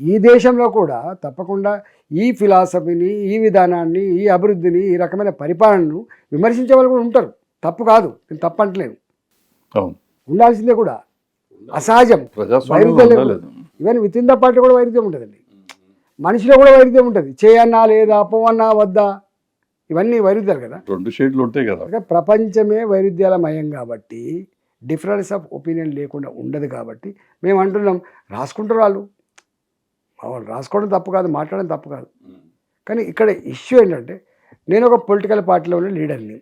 ఈ దేశంలో కూడా తప్పకుండా ఈ ఫిలాసఫీని ఈ విధానాన్ని ఈ అభివృద్ధిని ఈ రకమైన పరిపాలనను విమర్శించే వాళ్ళు కూడా ఉంటారు. తప్పు కాదు. నేను తప్పు అంటలేను ఉండాల్సిందే కూడా. అసహజం. వైరుధ్యం even with in the party కూడా వైరుధ్యం ఉంటుందండి. మనిషిలో కూడా వైరుధ్యం ఉంటుంది. చేయన్నా లేదా పోవన్నా వద్దా? ఇవన్నీ వైరుధ్యాలు కదా. రెండు షేడ్లు ఉంటాయి కదా. ప్రపంచమే వైరుధ్యాల మయం కాబట్టి డిఫరెన్స్ ఆఫ్ ఒపీనియన్ లేకుండా ఉండదు కాబట్టి మేము అంటున్నాం రాసుకుంటారు వాళ్ళు. వాళ్ళు రాసుకోవడం తప్పు కాదు మాట్లాడడం తప్పు కాదు. కానీ ఇక్కడ ఇష్యూ ఏంటంటే నేను ఒక పొలిటికల్ పార్టీలో ఉన్న లీడర్ని.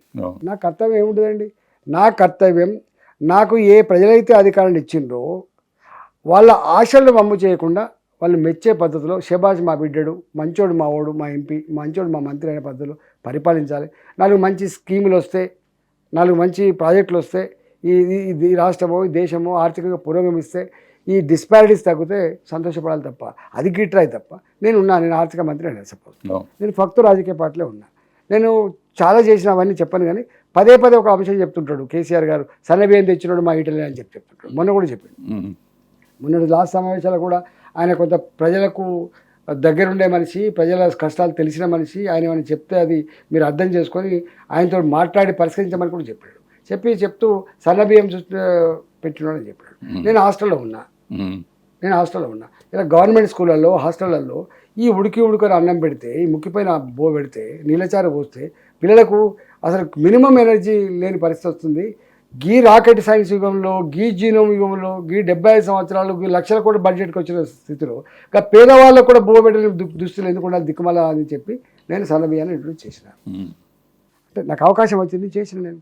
నా కర్తవ్యం ఏముంటుందండి? నా కర్తవ్యం నాకు ఏ ప్రజలైతే అధికారాన్ని ఇచ్చిండ్రో వాళ్ళ ఆశలను వమ్ము చేయకుండా వాళ్ళు మెచ్చే పద్ధతిలో షబాజ్ మా బిడ్డడు మంచోడు మా ఓడు మా ఎంపీ మంచోడు మా మంత్రి అనే పద్ధతిలో పరిపాలించాలి. నాలుగు మంచి స్కీములు వస్తే నాలుగు మంచి ప్రాజెక్టులు వస్తే ఈ రాష్ట్రమో ఈ దేశమో ఆర్థికంగా పురోగమిస్తే ఈ డిస్పారిటీస్ తగ్గితే సంతోషపడాలి తప్ప అది గిట్రాయి తప్ప నేను ఉన్నా నేను ఆర్థిక మంత్రి అని సపోజ్. నేను ఫక్తు రాజకీయ పార్టీలో ఉన్నా. నేను చాలా చేసిన అవన్నీ చెప్పను కానీ పదే పదే ఒక అంశం చెప్తుంటాడు కేసీఆర్ గారు సన్నబియ్యం తెచ్చినాడు మా ఇటలీ అని చెప్పి చెప్తుంటాడు. మొన్న కూడా చెప్పాడు. మొన్నటి లాస్ట్ సమావేశాలు కూడా ఆయన కొంత ప్రజలకు దగ్గరుండే మనిషి ప్రజల కష్టాలు తెలిసిన మనిషి ఆయన ఏమైనా చెప్తే అది మీరు అర్థం చేసుకొని ఆయనతో మాట్లాడి పరిష్కరించమని కూడా చెప్పాడు. చెప్పి చెప్తూ సన్నబియ్యం పెట్టినాడని చెప్పాడు. నేను హాస్టల్లో ఉన్నా. నేను హాస్టల్లో ఉన్నా. ఇలా గవర్నమెంట్ స్కూళ్ళల్లో హాస్టళ్ళల్లో ఈ ఉడికి ఉడుకొని అన్నం పెడితే ఈ ముక్కిపోయిన బో పెడితే నీళ్ళచారు పోస్తే పిల్లలకు అసలు మినిమం ఎనర్జీ లేని పరిస్థితి వస్తుంది. గీ రాకెట్ సైన్స్ యుగంలో గీ జీనోమ్ యుగంలో గీ డెబ్బై ఐదు సంవత్సరాలు గీ లక్షల కోట్ల బడ్జెట్కి వచ్చిన స్థితిలో ఇంకా పేదవాళ్ళకు కూడా బో పెట్టిన దుస్తులు ఎందుకు ఉండాలి దిక్కుమల అని చెప్పి నేను సన్నబియ్యాన్ని ఇంట్రొడ్యూస్ చేసిన. అంటే నాకు అవకాశం వచ్చింది చేసిన నేను.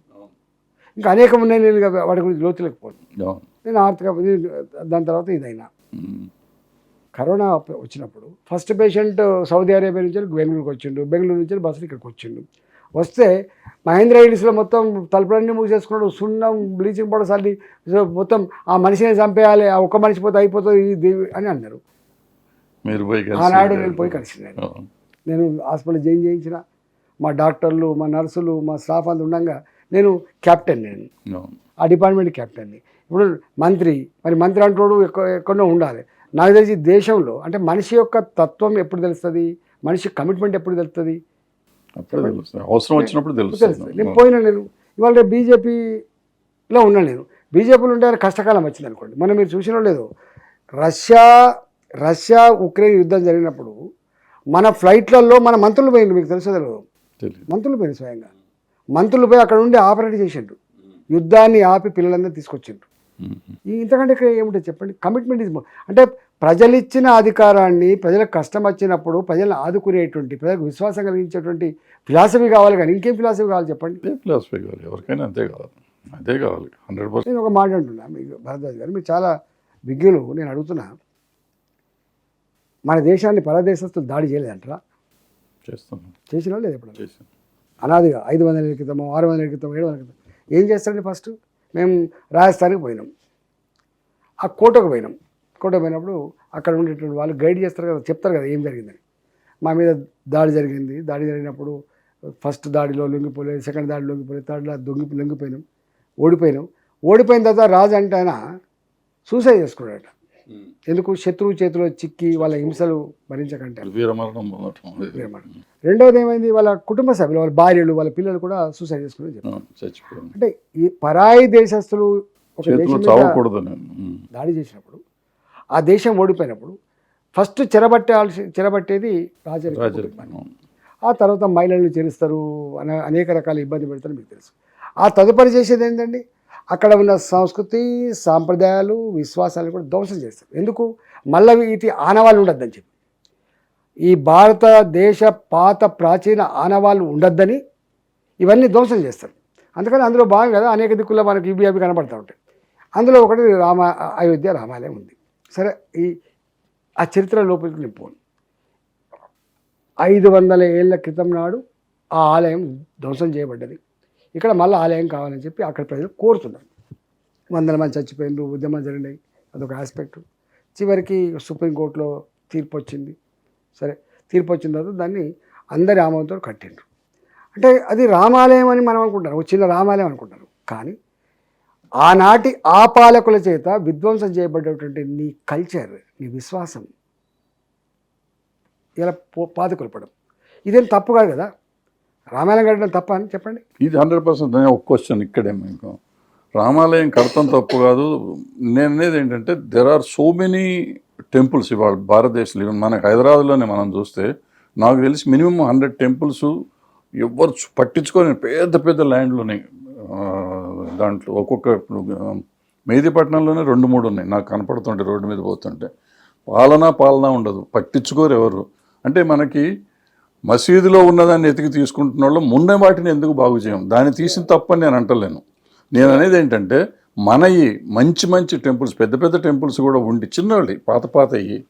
ఇంకా అనేకం ఉన్నాయి నేను వాటి గురించి లోతులేకపోను అవును. నేను ఆర్థిక దాని తర్వాత ఇదైనా. కరోనా వచ్చినప్పుడు ఫస్ట్ పేషెంట్ సౌదీ అరేబియా నుంచి బెంగళూరుకి వచ్చిండు బెంగళూరు నుంచి బస్సు ఇక్కడికి వచ్చిండు. వస్తే మహేంద్ర హిల్స్లో మొత్తం తలుపులన్నీ మూసేసుకున్నాడు సున్నం బ్లీచింగ్ పౌడర్ చల్లి సో మొత్తం ఆ మనిషిని చంపేయాలి ఆ ఒక్క మనిషి పోతే అయిపోతుంది ఇది అని అన్నారు. మీరు పోయి కలిసి ఆనాడు నేను పోయి కలిసింది నేను హాస్పిటల్ జాయిన్ చేయించిన మా డాక్టర్లు మా నర్సులు మా స్టాఫ్ అంతా ఉండగా నేను క్యాప్టెన్ నేను. ఆ డిపార్ట్మెంట్ క్యాప్టెన్ని. ఇప్పుడు మంత్రి మరి మంత్రి అంటోడు ఎక్క ఎక్కడో ఉండాలి. నాకు తెలిసి దేశంలో అంటే మనిషి యొక్క తత్వం ఎప్పుడు తెలుస్తుంది? మనిషి కమిట్మెంట్ ఎప్పుడు తెలుస్తుంది? అవసరం వచ్చినప్పుడు తెలుస్తుంది నేను పోయినా నేను. ఇవాళ బీజేపీలో ఉన్నా నేను. బీజేపీలో ఉంటే కష్టకాలం వచ్చింది అనుకోండి. మనం మీరు చూసినో లేదు రష్యా రష్యా ఉక్రెయిన్ యుద్ధం జరిగినప్పుడు మన ఫ్లైట్లలో మన మంత్రులు పోయింది మీకు తెలుసో మంత్రులు పోయింది స్వయంగా. మంత్రులు పోయి అక్కడ ఉండి ఆపరేట్ చేసిండ్రు. యుద్ధాన్ని ఆపి పిల్లలందరూ తీసుకొచ్చిండ్రు. ఇంతకంటే ఇక్కడ ఏముంటుంది చెప్పండి? కమిట్మెంట్ ఇస్ అంటే ప్రజలు ఇచ్చిన అధికారాన్ని ప్రజలకు కష్టం వచ్చినప్పుడు ప్రజలను ఆదుకునేటువంటి ప్రజలకు విశ్వాసం కలిగించేటువంటి ఫిలాసఫీ కావాలి కానీ ఇంకేం ఫిలాసఫీ కావాలి చెప్పండి? ఫిలాసఫీ కావాలి? ఎవరికైనా అంతే కావాలి. అదే కావాలి. హండ్రెడ్ పర్సెంట్ నేను ఒక మాట అంటున్నా. మీకు భరద్వాజ్ గారు మీరు చాలా విజ్ఞులు. నేను అడుగుతున్నా. మన దేశాన్ని పరదేశస్తులు దాడి చేయలేదంటారా? చేస్తున్నాం. చేసినా లేదు ఎప్పుడు చేసాం అనాదిగా ఐదు వందల ఏళ్ళ క్రితమో ఆరు వందల ఏళ్ళ క్రితం ఏడు వందల క్రితం ఏం చేస్తారండి ఫస్ట్? మేము రాజస్థాన్కి పోయినాం. ఆ కోటకు పోయినాం. కోటకు పోయినప్పుడు అక్కడ ఉండేటువంటి వాళ్ళు గైడ్ చేస్తారు కదా చెప్తారు కదా ఏం జరిగిందని. మా మీద దాడి జరిగింది. దాడి జరిగినప్పుడు ఫస్ట్ దాడిలో లొంగిపోలేదు సెకండ్ దాడి లొంగిపోలేదు థర్డ్ దొంగి లొంగిపోయినాం. ఓడిపోయినాం. ఓడిపోయిన తర్వాత రాజు అంటే ఆయన సూసైడ్ చేసుకున్నాడట. ఎందుకు శత్రువు చేతిలో చిక్కి వాళ్ళ హింసలు భరించకంటే. రెండవది ఏమైంది? వాళ్ళ కుటుంబ సభ్యులు వాళ్ళ భార్యలు వాళ్ళ పిల్లలు కూడా సూసైడ్ చేసుకుని అంటే ఈ పరాయి దేశస్తులు ఒక దేశం. దాడి చేసినప్పుడు ఆ దేశం ఓడిపోయినప్పుడు ఫస్ట్ చెరబట్టాల్సి చెరబట్టేది రాజరిక. ఆ తర్వాత మహిళలను చేరుస్తారు అనే అనేక రకాల ఇబ్బంది పెడతారు మీకు తెలుసు. ఆ తదుపరి చేసేది ఏంటండి? అక్కడ ఉన్న సంస్కృతి సాంప్రదాయాలు విశ్వాసాలు కూడా ధ్వంసం చేస్తారు ఎందుకు? మళ్ళీ వీటి ఆనవాళ్ళు ఉండద్దని చెప్పి. ఈ భారతదేశ పాత ప్రాచీన ఆనవాళ్ళు ఉండద్దని ఇవన్నీ ధ్వంసం చేస్తారు. అందుకని అందులో భాగం కదా అనేక దిక్కుల్లో మనకి ఇవి అవి కనబడతా ఉంటాయి. అందులో ఒకటి రామ అయోధ్య రామాలయం ఉంది. సరే ఈ ఆ చరిత్ర లోపలికి నేను ఐదు వందల ఏళ్ళ క్రితం నాడు ఆ ఆలయం ధ్వంసం చేయబడ్డది. ఇక్కడ మళ్ళీ ఆలయం కావాలని చెప్పి అక్కడ ప్రజలు కోరుతున్నారు. వందల మంది చచ్చిపోయినారు ఉద్యమాలు జరిగినాయి అదొక ఆస్పెక్ట్ చివరికి సుప్రీంకోర్టులో తీర్పు వచ్చింది. సరే తీర్పు వచ్చిన తర్వాత దాన్ని అందరి ఆమోదంతో కట్టిండ్రు. అంటే అది రామాలయం అని మనం అనుకుంటారు ఒక చిన్న రామాలయం అనుకుంటారు. కానీ ఆనాటి ఆ పాలకుల చేత విధ్వంసం చేయబడ్డటువంటి నీ కల్చర్ నీ విశ్వాసం ఇలా పో- పాతి కొలపడం ఇదేం తప్పు కాదు కదా? రామాలయం కట్టడం తప్ప అని చెప్పండి. ఇది హండ్రెడ్ పర్సెంట్ ఒక క్వశ్చన్ ఇక్కడే మీకు. రామాలయం కడతం తప్పు కాదు. నేను అనేది ఏంటంటే there are so many temples ఇవాళ భారతదేశంలో. ఈవెన్ మన హైదరాబాద్లోనే మనం చూస్తే నాకు తెలిసి మినిమం హండ్రెడ్ టెంపుల్స్ ఎవరు పట్టించుకొని పెద్ద పెద్ద ల్యాండ్లు ఉన్నాయి దాంట్లో ఒక్కొక్క ఇప్పుడు ఆ, మెహదీపట్నంలోనే రెండు మూడు ఉన్నాయి. నాకు కనపడుతుంటే రోడ్డు మీద పోతుంటే. పాలన పాలన ఉండదు. పట్టించుకోరు ఎవరు. అంటే మనకి మసీదులో ఉన్నదాన్ని ఎతికి తీసుకుంటున్న వాళ్ళు ముందే వాటిని ఎందుకు బాగు చేయం? దాన్ని తీసిన తప్పని నేను అంటలేను. నేను అనేది ఏంటంటే మనయి మంచి మంచి టెంపుల్స్ పెద్ద పెద్ద టెంపుల్స్ కూడా ఉండి చిన్నవి పాత పాతయి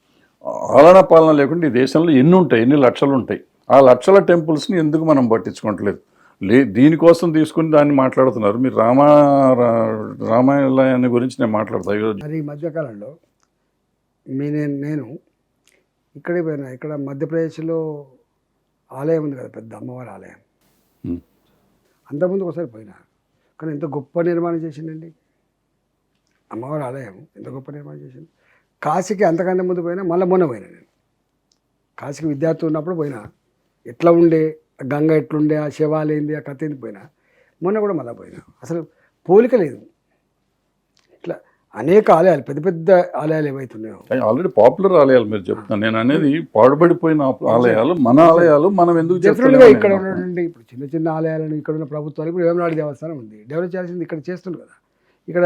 ఆలన పాలన లేకుండా ఈ దేశంలో ఎన్ని ఉంటాయి ఎన్ని లక్షలు ఉంటాయి? ఆ లక్షల టెంపుల్స్ని ఎందుకు మనం పట్టించుకోవట్లేదు? లే దీనికోసం తీసుకుని దాన్ని మాట్లాడుతున్నారు. మీరు రామా రా- రామాయణాన్ని గురించి నేను మాట్లాడతా. ఈరోజు మరి ఈ మధ్యకాలంలో మీ నేను నేను ఇక్కడే పోయినా. ఇక్కడ మధ్యప్రదేశ్లో ఆలయం ఉంది కదా పెద్ద అమ్మవారి ఆలయం. అంతకుముందు ఒకసారి పోయినా. కానీ ఎంత గొప్ప నిర్మాణం చేసిందండి అమ్మవారి ఆలయం ఎంత గొప్ప నిర్మాణం చేసింది కాశీకి అంతకంటే ముందు పోయినా మళ్ళీ మొన్న పోయినా నేను. కాశీకి విద్యార్థి ఉన్నప్పుడు పోయినా. ఎట్లా ఉండే గంగ ఎట్లుండే ఆ శివాలయం ఏంది ఆ కథ ఏంది పోయినా. మొన్న కూడా మళ్ళీ పోయినా. అసలు పోలిక లేదు. అనేక ఆలయాలు పెద్ద పెద్ద ఆలయాలు ఏవైతున్నాయో. ఆల్రెడీ పాపులర్ ఆలయాలు మీరు చెప్తున్నాను నేను అనేది పాడుబడిపోయిన ఆలయాలు మన ఆలయాలు మనం ఎందుకు చెప్తున్నాం ఇక్కడ ఉన్నటువంటి ఇప్పుడు చిన్న చిన్న ఆలయాలను ఇక్కడ ఉన్న ప్రభుత్వాలు ఇప్పుడు వేమనాడు దేవస్థానం ఉంది. డెవలప్ చేయాల్సింది ఇక్కడ చేస్తుంది కదా. ఇక్కడ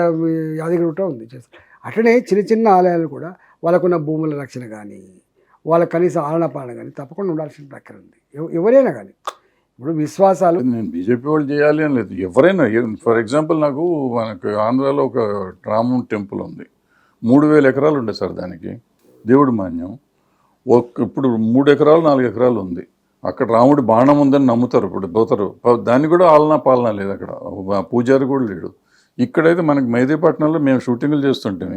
యాదగిరిగుట్ట ఉంది చేస్తుంది అట్లనే చిన్న చిన్న ఆలయాలు కూడా వాళ్ళకున్న భూముల రక్షణ కానీ వాళ్ళ కనీస ఆలన పాలన కానీ తప్పకుండా ఉండాల్సిన ప్రక్రియ ఉంది. ఎవ- ఎవరైనా కానీ ఇప్పుడు విశ్వాసాలు. నేను బీజేపీ వాళ్ళు చేయాలి అని లేదు. ఎవరైనా ఫర్ ఎగ్జాంపుల్ నాకు మనకు ఆంధ్రాలో ఒక రామం టెంపుల్ ఉంది. మూడు వేల ఎకరాలు ఉండే సార్ దానికి. దేవుడి మాన్యం. ఒక ఇప్పుడు మూడు ఎకరాలు నాలుగు ఎకరాలు ఉంది. అక్కడ రాముడి బాణం ఉందని నమ్ముతారు ఇప్పుడు పోతారు. దాన్ని కూడా ఆలనా పాలన లేదు అక్కడ. పూజారి కూడా లేడు. ఇక్కడైతే మనకి మైదీపట్నంలో మేము షూటింగ్లు చేస్తుంటే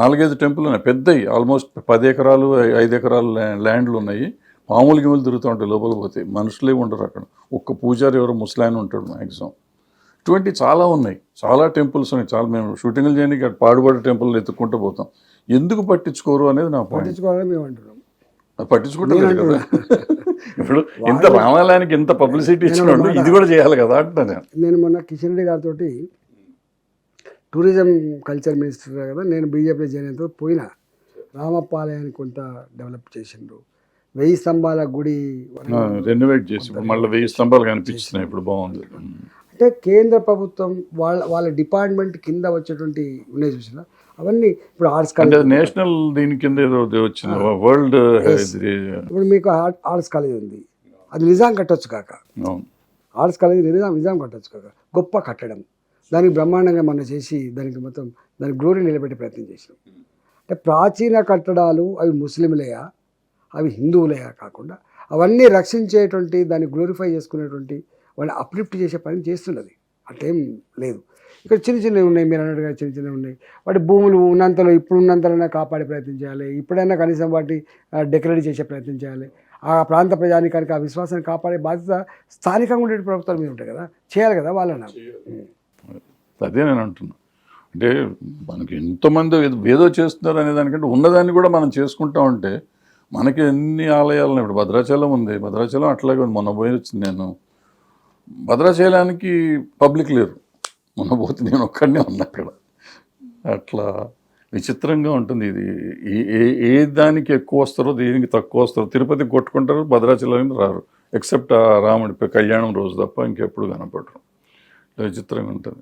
నాలుగైదు టెంపుల్ ఉన్నాయి. పెద్దవి ఆల్మోస్ట్ పది ఎకరాలు ఐదు ఎకరాలు ల్యాండ్లు ఉన్నాయి. పాములు గిములు తిరుగుతూ ఉంటాయి లోపల పోతే. మనుషులే ఉండరు అక్కడ. ఒక్క పూజారి ఎవరో ముసలాయన ఉంటాడు మ్యాక్సిమం ఇటువంటి చాలా ఉన్నాయి. చాలా టెంపుల్స్ ఉన్నాయి. చాలా మేము షూటింగ్లు చేయడానికి అటు పాడుబడి టెంపుల్ ఎత్తుక్కుంటూ పోతాం. ఎందుకు పట్టించుకోరు అనేది నా పట్టించుకుంటలేదు కదా. ఇప్పుడు ఇంత రామాలయానికి ఇంత పబ్లిసిటీ ఇచ్చినప్పుడు ఇది కూడా చేయాలి కదా అంటున్నా నేను. నేను మొన్న కిషన్ రెడ్డి గారితో టూరిజం కల్చర్ మినిస్టర్ కదా నేను బీజేపీ చేయడంతో పోయినా రామప్ప ఆలయాన్ని కొంత డెవలప్ చేసిండ్రు. వెయ్యి స్తంభాల గుడి రెనోవేట్ చేసి మళ్ళీ వెయ్యి స్తంభాలు కనిపిస్తున్నాయి ఇప్పుడు బాగుంది. అంటే కేంద్ర ప్రభుత్వం వాళ్ళ వాళ్ళ డిపార్ట్మెంట్ కింద వచ్చేటువంటి ఉన్నాయి చూసిన? అవన్నీ ఇప్పుడు ఆర్ట్స్ కాలేజ్ నేషనల్ దీని కింద ఏదో వచ్చింది. వరల్డ్ ఇప్పుడు మీకు ఆర్ట్- ఆర్ట్స్ కాలేజ్ ఉంది. అది నిజాం కట్టొచ్చు కాక. ఆర్ట్స్ కాలేజ్ నిజాం నిజాం కట్టొచ్చు కాక. గొప్ప కట్టడం. దానికి బ్రహ్మాండంగా మనం చేసి దానికి మొత్తం దానికి గ్లోరీ నిలబెట్టే ప్రయత్నం చేసినాం. అంటే ప్రాచీన కట్టడాలు అవి ముస్లింలయా? అవి హిందువులే కాకుండా అవన్నీ రక్షించేటువంటి దాన్ని గ్లోరిఫై చేసుకునేటువంటి వాళ్ళని అప్లిఫ్ట్ చేసే పని చేస్తున్నది. అట్లేం లేదు. ఇక్కడ చిన్న చిన్నవి ఉన్నాయి. మీరు అన్నట్టుగా చిన్న చిన్నవి ఉన్నాయి. వాటి భూములు ఉన్నంతలో ఇప్పుడు ఉన్నంతలోనే కాపాడే ప్రయత్నం చేయాలి. ఇప్పుడైనా కనీసం వాటి డెకరేట్ చేసే ప్రయత్నం చేయాలి. ఆ ప్రాంత ప్రజానికానికి ఆ విశ్వాసాన్ని కాపాడే బాధ్యత స్థానికంగా ఉండే ప్రభుత్వాల మీద ఉంటాయి కదా. చేయాలి కదా వాళ్ళని. అదే నేను అంటున్నా. అంటే మనకి ఎంతోమంది ఏదో- ఏదో చేస్తున్నారు అనే దానికంటే ఉన్నదాన్ని కూడా మనం చేసుకుంటా ఉంటే మనకి ఎన్ని ఆలయాలు ఇప్పుడు భద్రాచలం ఉంది. భద్రాచలం అట్లాగే ఉంది. మొన్న పోయి వచ్చింది నేను భద్రాచలానికి పబ్లిక్ లేరు. మొన్న పోతే నేను ఒక్కడనే ఉన్నా అక్కడ. అట్లా విచిత్రంగా ఉంటుంది ఇది. ఏ- ఏ ఏ దానికి ఎక్కువ వస్తారో దేనికి తక్కువ వస్తారో తిరుపతికి కొట్టుకుంటారు భద్రాచలం రారు. ఎక్సెప్ట్ ఆ రాముడి కళ్యాణం రోజు తప్ప ఇంకెప్పుడు కనపడరు. విచిత్రంగా ఉంటుంది.